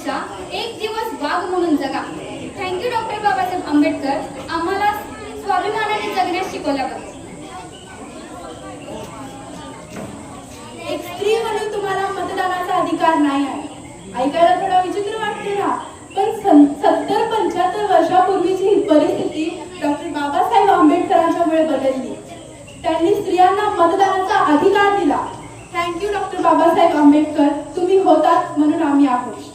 पेक्षा एक दिवस वाघ म्हणून जगा. Thank you doctor Babasaheb Ambedkar. आम्हाला स्वाभिमानाने जगण्यास शिकवल्याबद्दल एक स्त्री म्हणून तुम्हाला मतदानाचा अधिकार नाही आहे. ऐकायला थोडा विचित्र वाटते ना पण सत्तर पंच्याहत्तर वर्षापूर्वीची ही परिस्थिती डॉक्टर बाबासाहेब आंबेडकरांच्यामुळे बदलली. त्यांनी स्त्रियांना मतदानाचा अधिकार दिला. थँक्यू डॉक्टर बाबासाहेब आंबेडकर तुम्ही होतात म्हणून आम्ही आहोत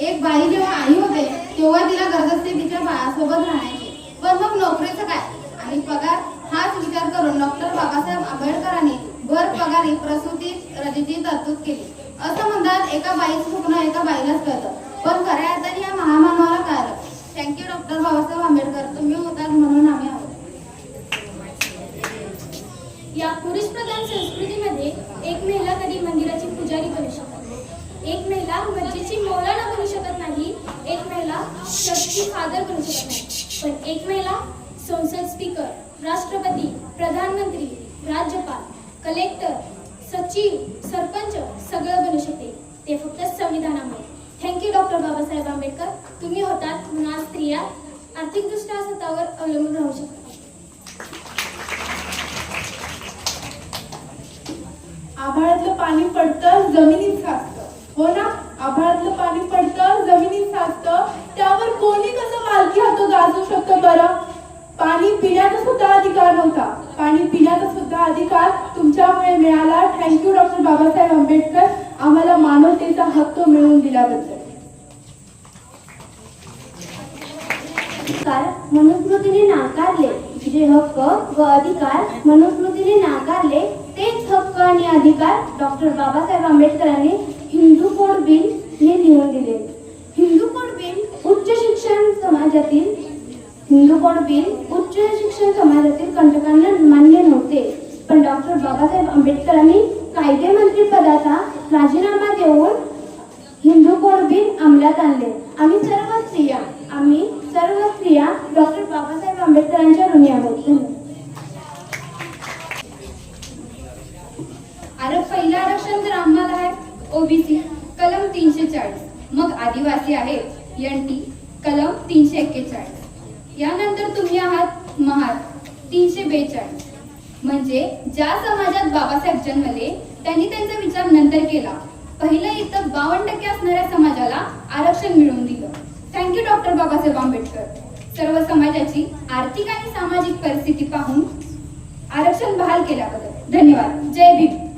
एक बाई जेव्हा आई होते तेव्हा तिला गरज असते तिच्या बाळासोबत राहण्याची. पण मग नोकरीचं काय? आणि पगार हाच विचार करून डॉक्टर बाबासाहेब आंबेडकरांनी भर पगारी प्रसूती रजेची तरतूद केली. असं म्हणतात एका बाईचं स्वप्न एका बाईलाच कळतं. पण खऱ्या अर्थाने या महामानवाला कळलं थँक्यू डॉक्टर बाबासाहेब आंबेडकर तुम्ही होतात म्हणून आम्ही आहोत या पुरुष प्रधान संस्कृतीमध्ये एक महिला कधी मंदिराची पुजारी बनू शकत नाही एक महिला मस्जिदची मौलाना बनू शकत नाही एक महिला चर्चची फादर बनू शकत पण एक महिला संसद स्पीकर राष्ट्रपती प्रधानमंत्री राज्यपाल कलेक्टर सचिव सरपंच सगळं बनू शकते. ते फक्त संविधानामुळे. Thank you doctor Babasaheb Ambedkar. तुम्ही होतात म्हणून स्त्रिया. आर्थिकदृष्ट्या स्वतःवर अवलंबून राहू शकतात आभाळातलं पाणी पडतं जमिनीत साचतं हो ना आभाळातलं पाणी पडतं जमिनीत साचतं त्यावर कोणी कसं मालकी हक्क गाजवू शकतं बरं पाणी पिण्याचा सुद्धा अधिकार नव्हता पाणी पिण्याचा सुद्धा अधिकार तुमच्यामुळे मिळाला. Thank you doctor Babasaheb Ambedkar. आम्हाला मानवतेचा हक्क मिळवून दिल्याबद्दल. मनुस्मृतीने नाकारले. जे हक्क व अधिकार मनुस्मृतीने नाकारले तेच हक्क आणि अधिकार डॉक्टर बाबासाहेब आंबेडकरांनी हिंदू कोड बिल ने लिहून दिले. हिंदू कोड बिल उच्च शिक्षण समाजातील हिंदू कोड बिल उच्च शिक्षण समाजातील कंटकांना मान्य नव्हते. पण डॉक्टर बाबासाहेब आंबेडकरांनी कायदे मंत्री पदाचा राजीनामा देऊन हिंदू कोड बिल अंमलात आणले. आम्ही सर्व स्त्रिया आम्ही सर्व स्त्रिया डॉक्टर बाबासाहेब आंबेडकरांच्या ऋणी आहोत. धन्यवाद. अरे पहिलं आरक्षण तर आम्हाला आहे. ओबीसी कलम तीनशे चाळीस. मग आदिवासी आहेत. एन टी कलम तीनशे एक्केचाळीस. यानंतर तुम्ही आहात महार तीनशे बेचाळीस. म्हणजे ज्या समाजात बाबासाहेब जन्मले त्यांनी त्यांचा विचार नंतर केला. पहिलं इथं बावन्न टक्के असणाऱ्या समाजाला आरक्षण मिळवून दिलं. Thank you doctor Babasaheb Ambedkar. सर्व समाजाची आर्थिक आणि सामाजिक परिस्थिती पाहून आरक्षण बहाल केल्याबद्दल. धन्यवाद. जय भीम.